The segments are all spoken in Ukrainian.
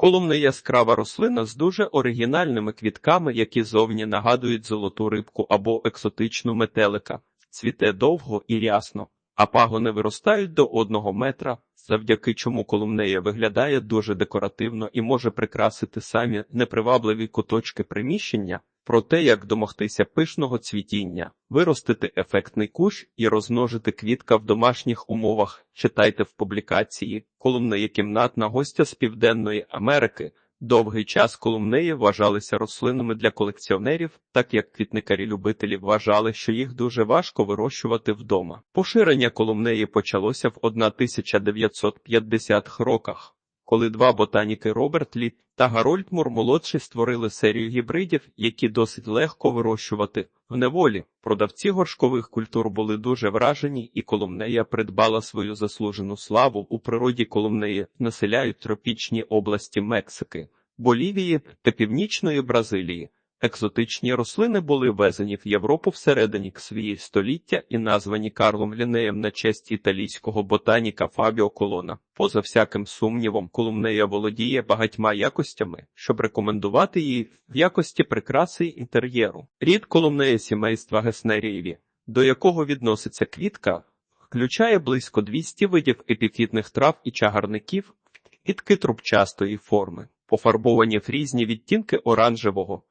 Колумни яскрава рослина з дуже оригінальними квітками, які зовні нагадують золоту рибку або екзотичну метелика. Цвіте довго і рясно, а пагони виростають до одного метра, завдяки чому колумнея виглядає дуже декоративно і може прикрасити самі непривабливі куточки приміщення. Про те, як домогтися пишного цвітіння, виростити ефектний кущ і розмножити квітка в домашніх умовах, читайте в публікації «Колумнеє кімнатна гостя з Південної Америки. Довгий час колумнеї вважалися рослинами для колекціонерів, так як квітникарі-любителі вважали, що їх дуже важко вирощувати вдома. Поширення колумнеї почалося в 1950-х роках коли два ботаніки Роберт Лі та Гарольд Мур молодші створили серію гібридів, які досить легко вирощувати в неволі. Продавці горшкових культур були дуже вражені, і Коломнея придбала свою заслужену славу у природі Коломнеї населяють тропічні області Мексики, Болівії та Північної Бразилії. Екзотичні рослини були ввезені в Європу всередині свої століття і названі Карлом Лінеєм на честь італійського ботаніка Фабіо Колона. Поза всяким сумнівом, колумнея володіє багатьма якостями, щоб рекомендувати її в якості прикраси інтер'єру. Рід колумнеї сімейства Геснерієві, до якого відноситься квітка, включає близько 200 видів епіфітних трав і чагарників, квітки трубчастої форми, пофарбовані в різні відтінки оранжевого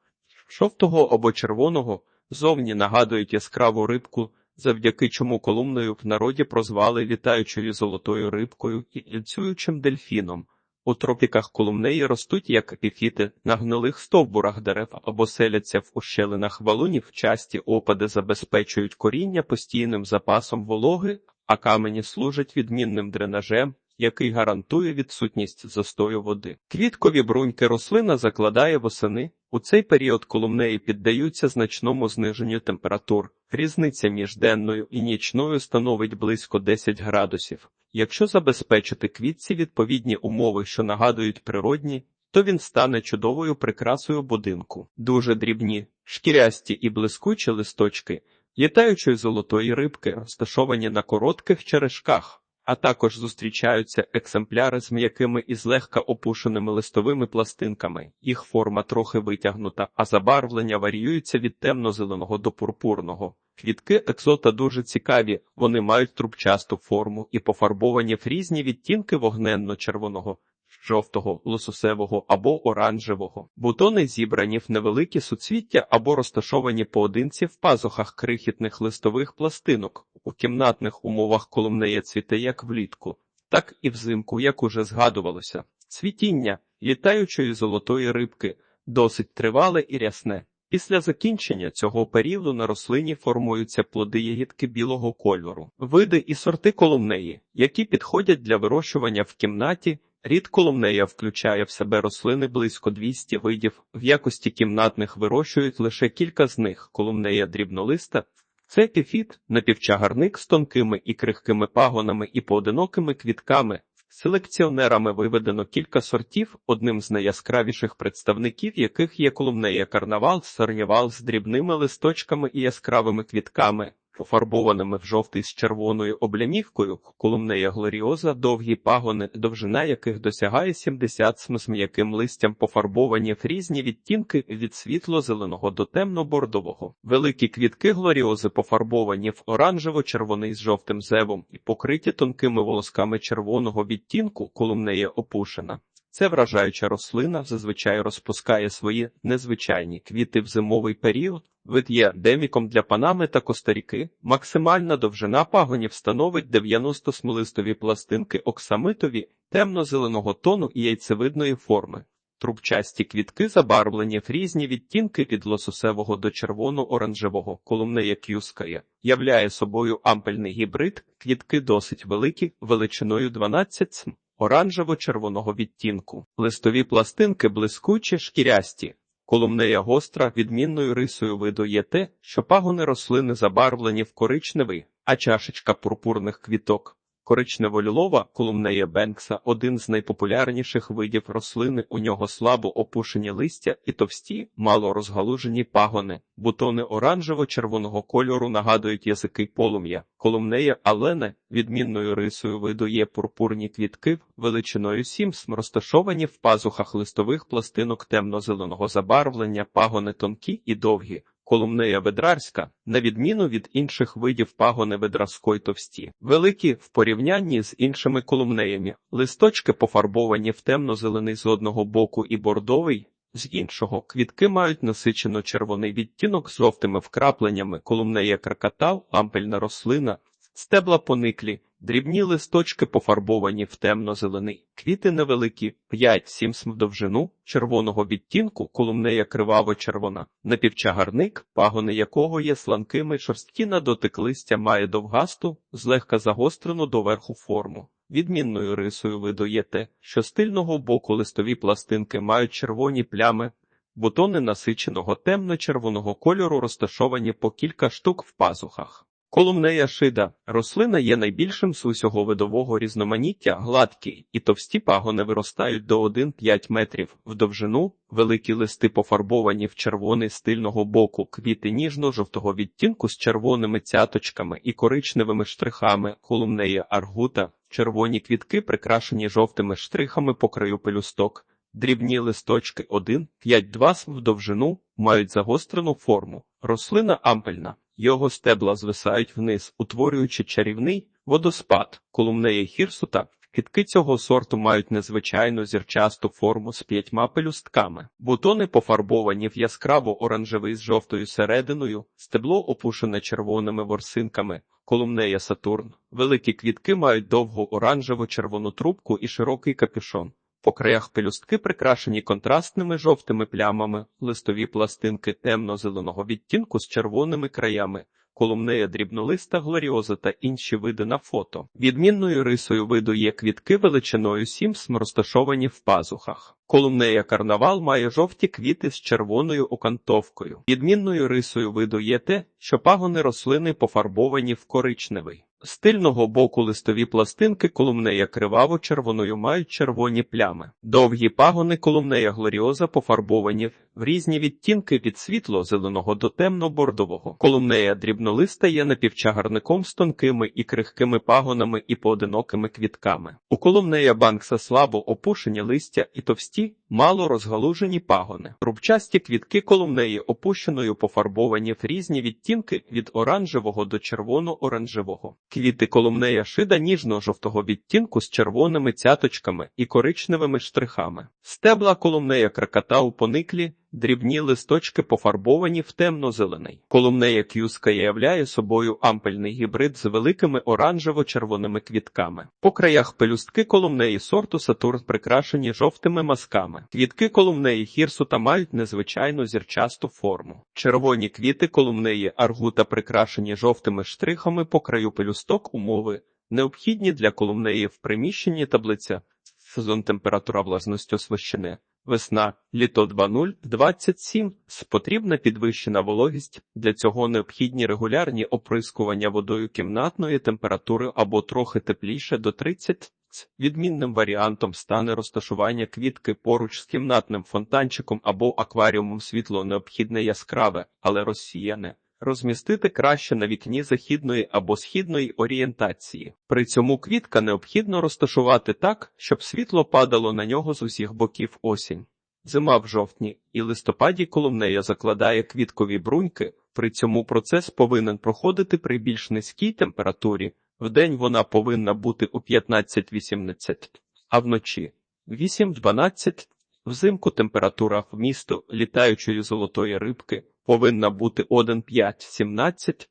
жовтого або червоного зовні нагадують яскраву рибку, завдяки чому колумною в народі прозвали літаючою золотою рибкою і ліцюючим дельфіном. У тропіках колумнеї ростуть як епіфіти на гнилих стовбурах дерев або селяться в ущелинах валунів, часті опади забезпечують коріння постійним запасом вологи, а камені служать відмінним дренажем, який гарантує відсутність застою води. Квіткові бруньки рослина закладає восени. У цей період колумнеї піддаються значному зниженню температур. Різниця між денною і нічною становить близько 10 градусів. Якщо забезпечити квітці відповідні умови, що нагадують природні, то він стане чудовою прикрасою будинку. Дуже дрібні, шкірясті і блискучі листочки, літаючої золотої рибки, розташовані на коротких черешках а також зустрічаються екземпляри з м'якими і злегка опушеними листовими пластинками. Їх форма трохи витягнута, а забарвлення варіюється від темно-зеленого до пурпурного. Квітки екзота дуже цікаві, вони мають трубчасту форму і пофарбовані в різні відтінки вогненно-червоного, жовтого, лососевого або оранжевого. Бутони зібрані в невеликі суцвіття або розташовані поодинці в пазухах крихітних листових пластинок. У кімнатних умовах колумнеє цвіте як влітку, так і взимку, як уже згадувалося. Цвітіння літаючої золотої рибки досить тривале і рясне. Після закінчення цього періоду на рослині формуються плоди ягідки білого кольору, види і сорти колумнеї, які підходять для вирощування в кімнаті. Рід колумнея включає в себе рослини близько 200 видів, в якості кімнатних вирощують лише кілька з них. Колумнея дрібнолиста це епіфіт, напівчагарник з тонкими і крихкими пагонами і поодинокими квітками. Селекціонерами виведено кілька сортів, одним з найяскравіших представників яких є колумнея карнавал, сорнявал з дрібними листочками і яскравими квітками пофарбованими в жовтий з червоною облямівкою, колумнея глоріоза, довгі пагони, довжина яких досягає 70 см з м'яким листям, пофарбовані в різні відтінки від світло-зеленого до темно-бордового. Великі квітки глоріози пофарбовані в оранжево-червоний з жовтим зевом і покриті тонкими волосками червоного відтінку, колумнея опушена. Це вражаюча рослина зазвичай розпускає свої незвичайні квіти в зимовий період. Вид є деміком для Панами та Костаріки. Максимальна довжина пагонів становить 90 смолистові пластинки оксамитові, темно-зеленого тону і яйцевидної форми. Трубчасті квітки забарвлені в різні відтінки від лососевого до червоно-оранжевого, колумнея кюскає, являє собою ампельний гібрид, квітки досить великі, величиною 12 см оранжево-червоного відтінку. Листові пластинки блискучі, шкірясті. Колумнея гостра відмінною рисою виду є те, що пагони рослини забарвлені в коричневий, а чашечка пурпурних квіток. Коричнево-лілова колумнея Бенкса – один з найпопулярніших видів рослини. У нього слабо опушені листя і товсті, мало розгалужені пагони. Бутони оранжево-червоного кольору нагадують язики полум'я. Колумнея алене відмінною рисою виду є пурпурні квітки величиною сімсм, розташовані в пазухах листових пластинок темно-зеленого забарвлення, пагони тонкі і довгі. Колумнея ведрарська, на відміну від інших видів пагони ведраской товсті, великі в порівнянні з іншими колумнеями, листочки пофарбовані в темно-зелений з одного боку і бордовий з іншого. Квітки мають насичено червоний відтінок з жовтими вкрапленнями, колумнея кракатав, ампельна рослина, стебла пониклі, дрібні листочки пофарбовані в темно-зелений. Квіти невеликі, 5-7 см довжину, червоного відтінку, колумнея криваво-червона, напівчагарник, пагони якого є сланкими, шорсткі на дотик листя має довгасту, злегка загострену доверху форму. Відмінною рисою виду є що з тильного боку листові пластинки мають червоні плями, бутони насиченого темно-червоного кольору розташовані по кілька штук в пазухах. Колумнея шида рослина є найбільшим з усього видового різноманіття, гладкі і товсті пагони виростають до 1-5 метрів в довжину, великі листи пофарбовані в червоний з тильного боку, квіти ніжно-жовтого відтінку з червоними цяточками і коричневими штрихами, колумнея аргута, червоні квітки прикрашені жовтими штрихами по краю пелюсток. Дрібні листочки 1-5-2 см в довжину мають загострену форму. Рослина ампельна. Його стебла звисають вниз, утворюючи чарівний водоспад, колумнея гірсута. Квітки цього сорту мають незвичайну зірчасту форму з п'ятьма пелюстками. Бутони пофарбовані в яскраво оранжевий з жовтою серединою, стебло опушене червоними ворсинками, колумнея Сатурн. Великі квітки мають довгу оранжево-червону трубку і широкий капюшон. По краях пелюстки прикрашені контрастними жовтими плямами, листові пластинки темно-зеленого відтінку з червоними краями, колумнея дрібнолиста глоріоза та інші види на фото. Відмінною рисою виду є квітки величиною сімсм розташовані в пазухах. Колумнея карнавал має жовті квіти з червоною окантовкою. Відмінною рисою виду є те, що пагони рослини пофарбовані в коричневий. З тильного боку листові пластинки колумнея криваво-червоною мають червоні плями. Довгі пагони колумнея глоріоза пофарбовані в різні відтінки від світло-зеленого до темно-бордового. Колумнея дрібнолиста є напівчагарником з тонкими і крихкими пагонами і поодинокими квітками. У колумнея банкса слабо опушені листя і товсті, мало розгалужені пагони. Рубчасті квітки колумнеї опущеною пофарбовані в різні відтінки від оранжевого до червоно-оранжевого. Квіти колумнея шида ніжно-жовтого відтінку з червоними цяточками і коричневими штрихами. Стебла колумнея кракатау пониклі, дрібні листочки пофарбовані в темно-зелений. Колумнея кюска являє собою ампельний гібрид з великими оранжево-червоними квітками. По краях пелюстки колумнеї сорту Сатурн прикрашені жовтими мазками. Квітки колумнеї хірсута мають незвичайну зірчасту форму. Червоні квіти колумнеї аргута прикрашені жовтими штрихами по краю пелюсток умови, необхідні для колумнеї в приміщенні таблиця. Сезон температура власності освещене. Весна, літо 2027, потрібна підвищена вологість. Для цього необхідні регулярні оприскування водою кімнатної температури або трохи тепліше до 30. Відмінним варіантом стане розташування квітки поруч з кімнатним фонтанчиком або акваріумом світло необхідне яскраве, але розсіяне. Розмістити краще на вікні західної або східної орієнтації. При цьому квітка необхідно розташувати так, щоб світло падало на нього з усіх боків осінь. Зима в жовтні і листопаді колумнея закладає квіткові бруньки, при цьому процес повинен проходити при більш низькій температурі. Вдень вона повинна бути у 15-18, а вночі 8-12. Взимку температура в місто літаючої золотої рибки повинна бути 1,5-17,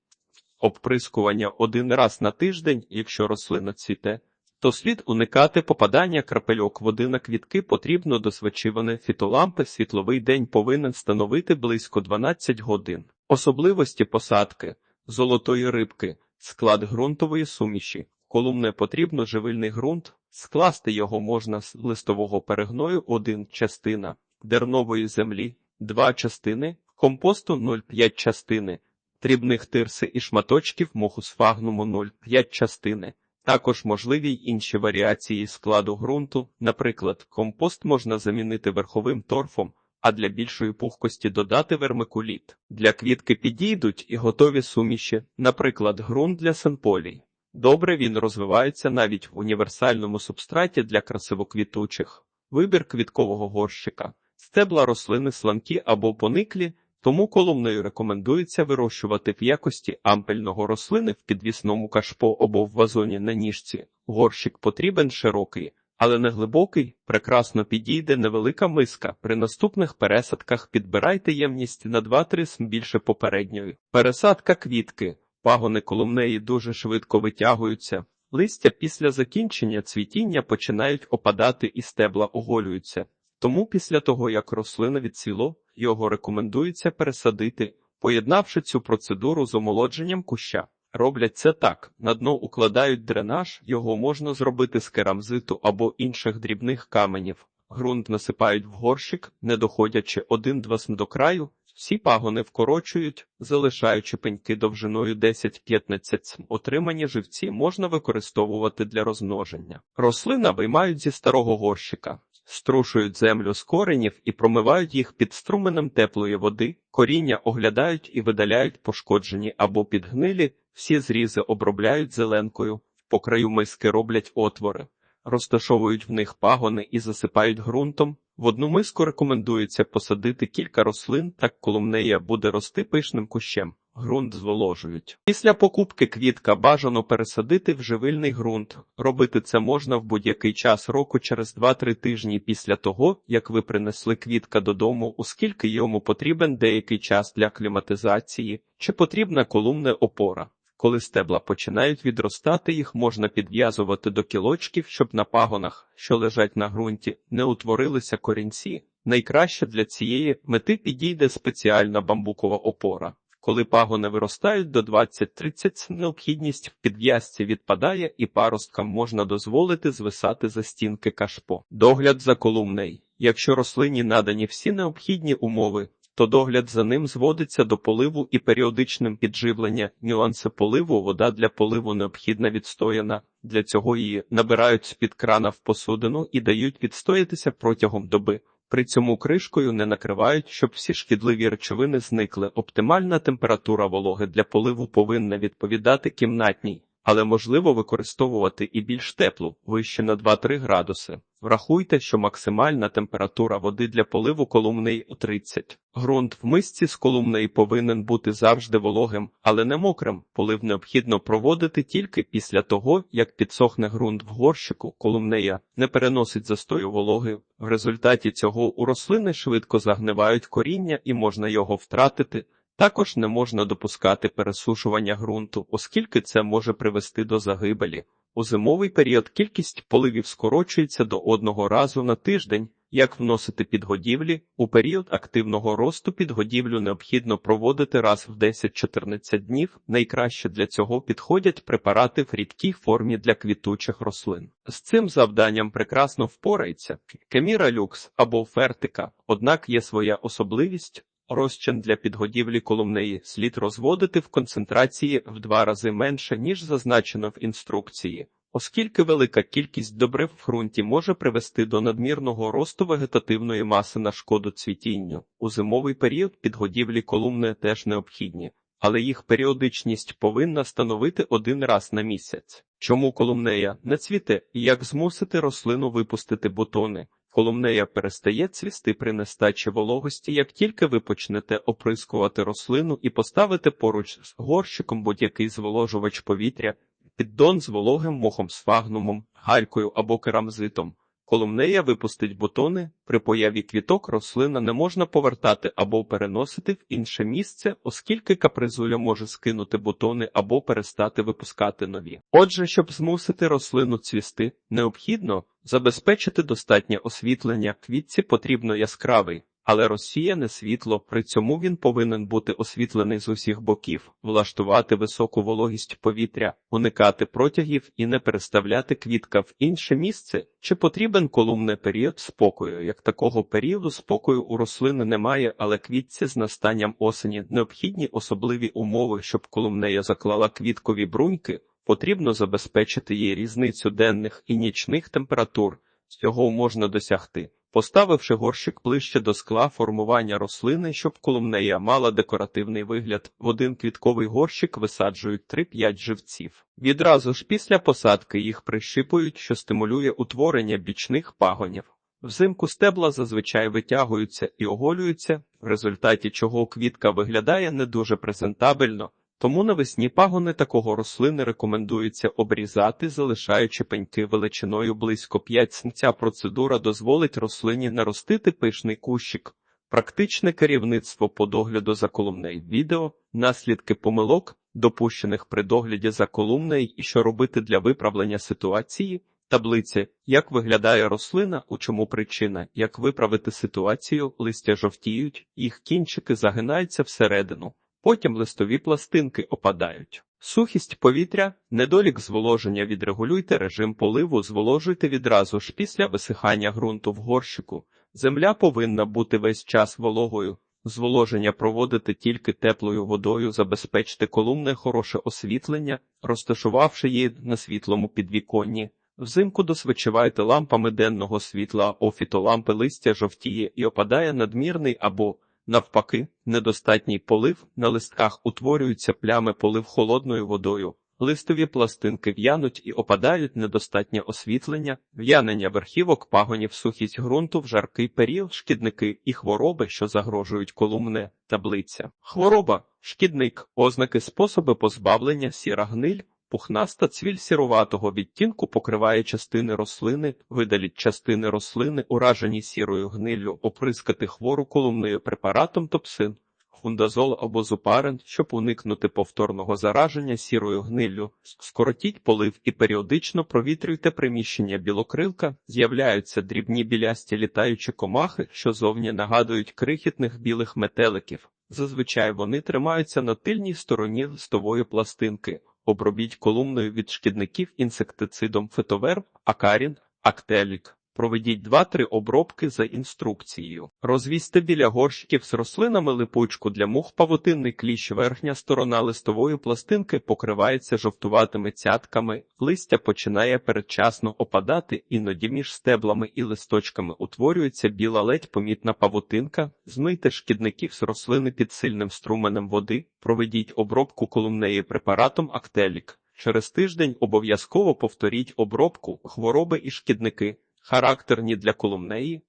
обприскування один раз на тиждень, якщо рослина цвіте, то слід уникати попадання крапельок води на квітки потрібно досвечиване фітолампи. Світловий день повинен становити близько 12 годин. Особливості посадки золотої рибки, склад ґрунтової суміші. Колумне потрібно живильний ґрунт, скласти його можна з листового перегною 1 частина, дернової землі 2 частини, компосту 0,5 частини, дрібних тирси і шматочків моху сфагнуму 0,5 частини, Також можливі й інші варіації складу ґрунту, наприклад, компост можна замінити верховим торфом, а для більшої пухкості додати вермикуліт. Для квітки підійдуть і готові суміші, наприклад, ґрунт для санполій. Добре він розвивається навіть в універсальному субстраті для красивоквітучих. Вибір квіткового горщика. Стебла рослини сланкі або пониклі, тому колумною рекомендується вирощувати в якості ампельного рослини в підвісному кашпо або в вазоні на ніжці. Горщик потрібен широкий, але не глибокий, прекрасно підійде невелика миска. При наступних пересадках підбирайте ємність на 2-3 см більше попередньої. Пересадка квітки. Пагони колумнеї дуже швидко витягуються. Листя після закінчення цвітіння починають опадати і стебла оголюються. Тому після того, як рослина відцвіло, його рекомендується пересадити, поєднавши цю процедуру з омолодженням куща. Роблять це так: на дно укладають дренаж, його можна зробити з керамзиту або інших дрібних каменів. Ґрунт насипають в горщик, не доходячи 1-2 см до краю, всі пагони вкорочують, залишаючи пеньки довжиною 10-15 см. Отримані живці можна використовувати для розмноження. Рослина виймають зі старого горщика, струшують землю з коренів і промивають їх під струменем теплої води, коріння оглядають і видаляють пошкоджені або підгнилі, всі зрізи обробляють зеленкою, по краю миски роблять отвори, розташовують в них пагони і засипають ґрунтом. В одну миску рекомендується посадити кілька рослин, так колумнея буде рости пишним кущем. Ґрунт зволожують. Після покупки квітка бажано пересадити в живильний ґрунт. Робити це можна в будь-який час року через 2-3 тижні після того, як ви принесли квітка додому, оскільки йому потрібен деякий час для кліматизації, чи потрібна колумна опора. Коли стебла починають відростати, їх можна підв'язувати до кілочків, щоб на пагонах, що лежать на ґрунті, не утворилися корінці. Найкраще для цієї мети підійде спеціальна бамбукова опора. Коли пагони виростають до 20-30 необхідність в підв'язці відпадає і паросткам можна дозволити звисати за стінки кашпо. Догляд за колумней. Якщо рослині надані всі необхідні умови, то догляд за ним зводиться до поливу і періодичним підживлення. Нюанси поливу, вода для поливу необхідна відстояна. Для цього її набирають з-під крана в посудину і дають відстоятися протягом доби. При цьому кришкою не накривають, щоб всі шкідливі речовини зникли. Оптимальна температура вологи для поливу повинна відповідати кімнатній, але можливо використовувати і більш теплу, вище на 2-3 градуси. Врахуйте, що максимальна температура води для поливу колумний 30. Ґрунт в мисці з колумної повинен бути завжди вологим, але не мокрим. Полив необхідно проводити тільки після того, як підсохне ґрунт в горщику, колумнея не переносить застою вологи. В результаті цього у рослини швидко загнивають коріння і можна його втратити. Також не можна допускати пересушування ґрунту, оскільки це може привести до загибелі. У зимовий період кількість поливів скорочується до одного разу на тиждень. Як вносити підгодівлі, у період активного росту підгодівлю необхідно проводити раз в 10-14 днів. Найкраще для цього підходять препарати в рідкій формі для квітучих рослин. З цим завданням прекрасно впорається кеміра люкс або фертика, однак є своя особливість. Розчин для підгодівлі колумнеї слід розводити в концентрації в два рази менше, ніж зазначено в інструкції, оскільки велика кількість добрив в ґрунті може привести до надмірного росту вегетативної маси на шкоду цвітінню. У зимовий період підгодівлі колумни теж необхідні, але їх періодичність повинна становити один раз на місяць. Чому колумнея не цвіте і як змусити рослину випустити бутони? Колумнея перестає цвісти при нестачі вологості, як тільки ви почнете оприскувати рослину і поставите поруч з горщиком будь-який зволожувач повітря, піддон з вологим мохом сфагнумом, галькою або керамзитом. Колумнея випустить бутони, при появі квіток рослина не можна повертати або переносити в інше місце, оскільки капризуля може скинути бутони або перестати випускати нові. Отже, щоб змусити рослину цвісти, необхідно забезпечити достатнє освітлення, квітці потрібно яскравий, але розсіяне світло, при цьому він повинен бути освітлений з усіх боків, влаштувати високу вологість повітря, уникати протягів і не переставляти квітка в інше місце, чи потрібен колумний період спокою. Як такого періоду спокою у рослини немає, але квітці з настанням осені необхідні особливі умови, щоб колумнея заклала квіткові бруньки. Потрібно забезпечити їй різницю денних і нічних температур. Цього можна досягти, поставивши горщик ближче до скла формування рослини, щоб колумнея мала декоративний вигляд. В один квітковий горщик висаджують 3-5 живців. Відразу ж після посадки їх прищипують, що стимулює утворення бічних пагонів. Взимку стебла зазвичай витягуються і оголюються, в результаті чого квітка виглядає не дуже презентабельно, тому навесні пагони такого рослини рекомендується обрізати, залишаючи пеньки величиною близько 5 см. Ця процедура дозволить рослині наростити пишний кущик. Практичне керівництво по догляду за колумнею відео, наслідки помилок, допущених при догляді за колумнею і що робити для виправлення ситуації, таблиці, як виглядає рослина, у чому причина, як виправити ситуацію, листя жовтіють, їх кінчики загинаються всередину. Потім листові пластинки опадають. Сухість повітря, недолік зволоження відрегулюйте режим поливу, зволожуйте відразу ж після висихання ґрунту в горщику. Земля повинна бути весь час вологою. Зволоження проводити тільки теплою водою, забезпечте колумне хороше освітлення, розташувавши її на світлому підвіконні. Взимку досвичивайте лампами денного світла, а фітолампи листя жовтіє і опадає надмірний або Навпаки, недостатній полив на листках утворюються плями полив холодною водою, листові пластинки в'януть і опадають недостатнє освітлення, в'янення верхівок, пагонів, сухість ґрунту в жаркий період, шкідники і хвороби, що загрожують колумне, таблиця. Хвороба, шкідник, ознаки способи позбавлення, сіра гниль, Пухнаста цвіль сіруватого відтінку покриває частини рослини, видаліть частини рослини, уражені сірою гниллю, оприскати хвору колумною препаратом топсин, фундазол або зупарен, щоб уникнути повторного зараження сірою гниллю, скоротіть полив і періодично провітрюйте приміщення білокрилка, з'являються дрібні білясті літаючі комахи, що зовні нагадують крихітних білих метеликів. Зазвичай вони тримаються на тильній стороні листової пластинки. Обробіть колумною від шкідників інсектицидом фитоверм, акарін, актелік. Проведіть 2-3 обробки за інструкцією. Розвісьте біля горщиків з рослинами липучку для мух павутинний кліщ. Верхня сторона листової пластинки покривається жовтуватими цятками, листя починає передчасно опадати, іноді між стеблами і листочками утворюється біла ледь помітна павутинка. Змийте шкідників з рослини під сильним струменем води, проведіть обробку колумнеї препаратом актелік. Через тиждень обов'язково повторіть обробку хвороби і шкідники характерні для колумнеї.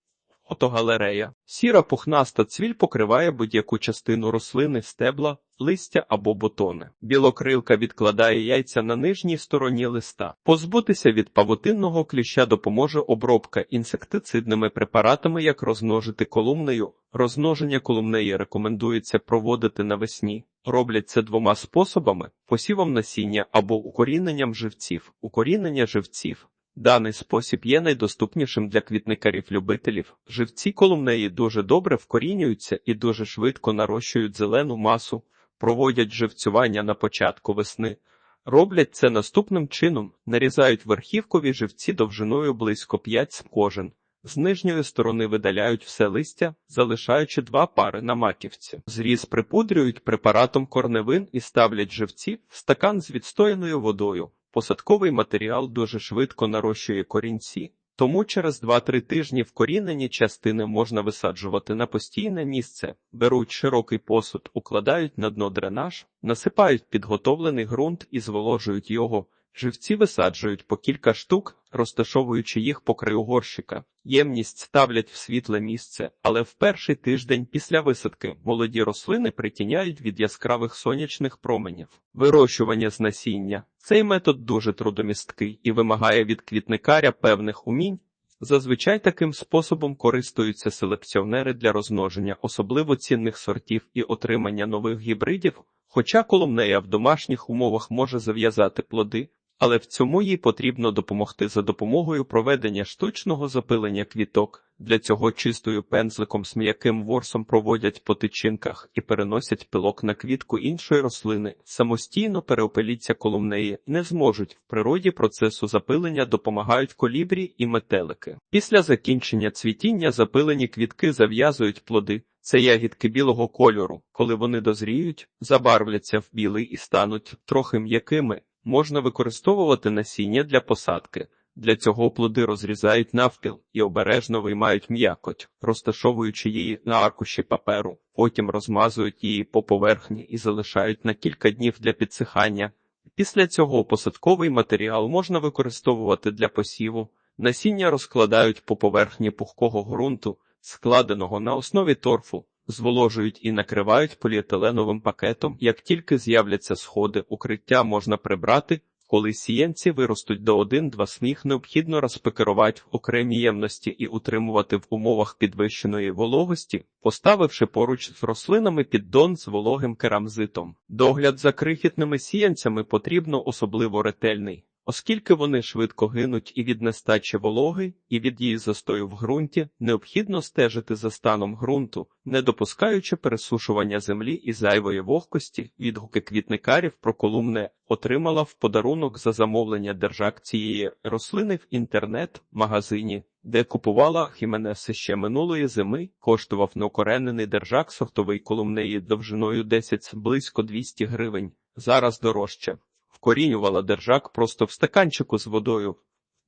Фотогалерея. Сіра пухнаста цвіль покриває будь-яку частину рослини, стебла, листя або бутони. Білокрилка відкладає яйця на нижній стороні листа. Позбутися від павутинного кліща допоможе обробка інсектицидними препаратами, як розмножити колумнею. Розмноження колумнеї рекомендується проводити навесні. Роблять це двома способами: посівом насіння або укоріненням живців. Укорінення живців. Даний спосіб є найдоступнішим для квітникарів-любителів. Живці колумнеї дуже добре вкорінюються і дуже швидко нарощують зелену масу, проводять живцювання на початку весни. Роблять це наступним чином: нарізають верхівкові живці довжиною близько 5 см кожен. З нижньої сторони видаляють все листя, залишаючи два пари на маківці. Зріз припудрюють препаратом корневин і ставлять живці в стакан з відстояною водою. Посадковий матеріал дуже швидко нарощує корінці, тому через 2-3 тижні вкорінені частини можна висаджувати на постійне місце, беруть широкий посуд, укладають на дно дренаж, насипають підготовлений ґрунт і зволожують його. Живці висаджують по кілька штук, розташовуючи їх по краю горщика. Ємність ставлять в світле місце, але в перший тиждень після висадки молоді рослини притіняють від яскравих сонячних променів. Вирощування з насіння. Цей метод дуже трудомісткий і вимагає від квітникаря певних умінь. Зазвичай таким способом користуються селекціонери для розмноження особливо цінних сортів і отримання нових гібридів, хоча коломнея в домашніх умовах може зав'язати плоди, але в цьому їй потрібно допомогти за допомогою проведення штучного запилення квіток. Для цього чистою пензликом з м'яким ворсом проводять по тичинках і переносять пилок на квітку іншої рослини. Самостійно переопиліться колумнеї не зможуть. В природі процесу запилення допомагають колібрі і метелики. Після закінчення цвітіння запилені квітки зав'язують плоди. Це ягідки білого кольору. Коли вони дозріють, забарвляться в білий і стануть трохи м'якими. Можна використовувати насіння для посадки. Для цього плоди розрізають навпіл і обережно виймають м'якоть, розташовуючи її на аркуші паперу, потім розмазують її по поверхні і залишають на кілька днів для підсихання. Після цього посадковий матеріал можна використовувати для посіву. Насіння розкладають по поверхні пухкого ґрунту, складеного на основі торфу, зволожують і накривають поліетиленовим пакетом. Як тільки з'являться сходи, укриття можна прибрати. Коли сіянці виростуть до 1-2 сміх, необхідно розпекерувати в окремі ємності і утримувати в умовах підвищеної вологості, поставивши поруч з рослинами піддон з вологим керамзитом. Догляд за крихітними сіянцями потрібно особливо ретельний. Оскільки вони швидко гинуть і від нестачі вологи, і від її застою в ґрунті, необхідно стежити за станом ґрунту, не допускаючи пересушування землі і зайвої вогкості, відгуки квітникарів про колумне отримала в подарунок за замовлення держак цієї рослини в інтернет-магазині, де купувала Хіменеси ще минулої зими, коштував неукоренений держак сортовий колумнеї довжиною 10 близько 200 гривень, зараз дорожче вкорінювала держак просто в стаканчику з водою.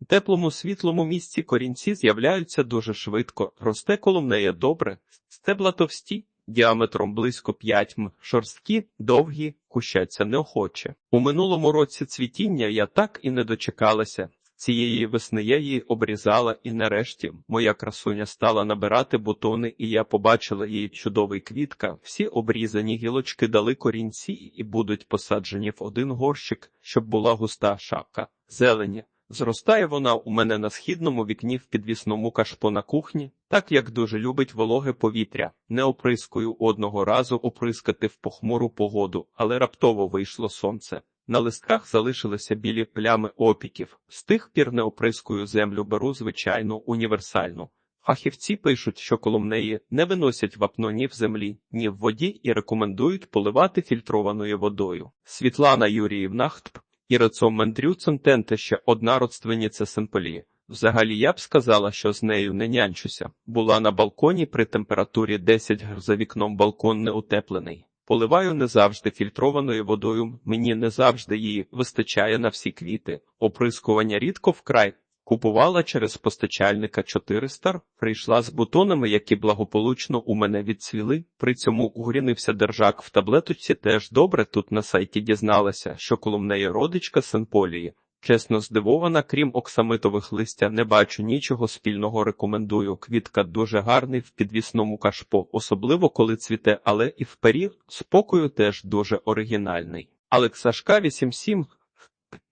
В теплому світлому місці корінці з'являються дуже швидко, росте колумнеє добре, стебла товсті, діаметром близько 5 м, шорсткі, довгі, кущаться неохоче. У минулому році цвітіння я так і не дочекалася. Цієї весни я її обрізала, і нарешті моя красуня стала набирати бутони, і я побачила її чудовий квітка. Всі обрізані гілочки дали корінці і будуть посаджені в один горщик, щоб була густа шапка. Зелені. Зростає вона у мене на східному вікні в підвісному кашпо на кухні, так як дуже любить вологе повітря. Не оприскую одного разу оприскати в похмуру погоду, але раптово вийшло сонце. На листках залишилися білі плями опіків. З тих пір не оприскую землю беру звичайну універсальну. Фахівці пишуть, що колумнеї не виносять вапно ні в землі, ні в воді і рекомендують поливати фільтрованою водою. Світлана Юріївна Хтп і Рецом Мендрюцен Тенте ще одна родственниця Сенполі. Взагалі я б сказала, що з нею не нянчуся. Була на балконі при температурі 10 гр за вікном балкон не утеплений. Поливаю не завжди фільтрованою водою, мені не завжди її вистачає на всі квіти. Оприскування рідко вкрай. Купувала через постачальника 400, прийшла з бутонами, які благополучно у мене відцвіли. При цьому угрінився держак в таблеточці теж добре тут на сайті дізналася, що колумнеї родичка Сенполії. Чесно здивована, крім оксамитових листя, не бачу нічого спільного. Рекомендую. Квітка дуже гарний в підвісному кашпо, особливо коли цвіте, але і в пері спокою теж дуже оригінальний. Алексашка 87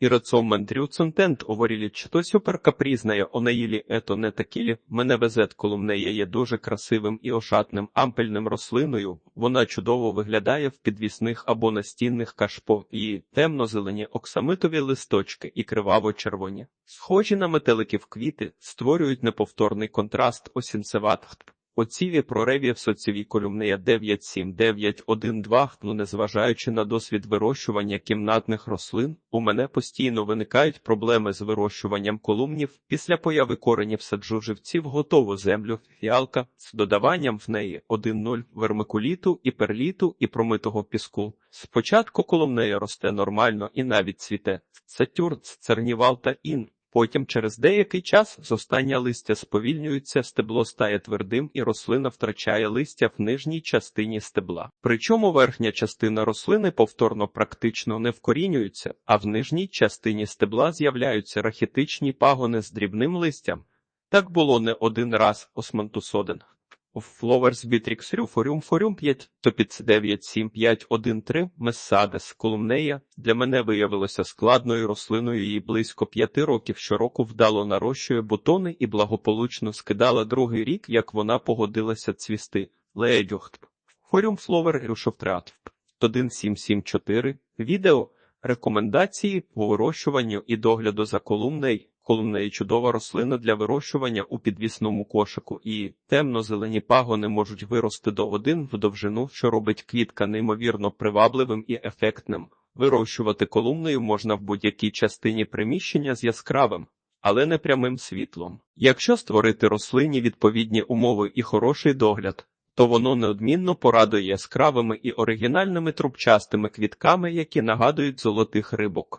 и рацом мандрюцентент говорили, що супер капрізна онаїлі ето не такілі. Мене везет колумнеє є дуже красивим і ошатним ампельним рослиною. Вона чудово виглядає в підвісних або настінних кашпо і темно-зелені оксамитові листочки і криваво-червоні. Схожі на метеликів квіти створюють неповторний контраст осінцеват. Оціві прориві в соціовій колюмнея 97912, ну незважаючи на досвід вирощування кімнатних рослин, у мене постійно виникають проблеми з вирощуванням колумнів. Після появи коренів саджу живців готову землю, фіалка з додаванням в неї 1-0 вермикуліту і перліту і промитого піску. Спочатку колумнея росте нормально і навіть цвіте. Сатюрц, цернівал та ін. Потім через деякий час зостання листя сповільнюється, стебло стає твердим і рослина втрачає листя в нижній частині стебла. Причому верхня частина рослини повторно практично не вкорінюється, а в нижній частині стебла з'являються рахітичні пагони з дрібним листям. Так було не один раз османтусоден. Flowers Bitrix Ruforium Forium 5 Топіц 97513 Месадес Колумнея. Для мене виявилося складною рослиною її близько п'яти років. Щороку вдало нарощує бутони і благополучно скидала другий рік, як вона погодилася цвісти. Леедюхт. Форіум Фловер Рюшовтрат. 1774 Відео. Рекомендації по вирощуванню і догляду за колумней колумнеї чудова рослина для вирощування у підвісному кошику, і темно-зелені пагони можуть вирости до один в довжину, що робить квітка неймовірно привабливим і ефектним. Вирощувати колумнею можна в будь-якій частині приміщення з яскравим, але не прямим світлом. Якщо створити рослині відповідні умови і хороший догляд, то воно неодмінно порадує яскравими і оригінальними трубчастими квітками, які нагадують золотих рибок.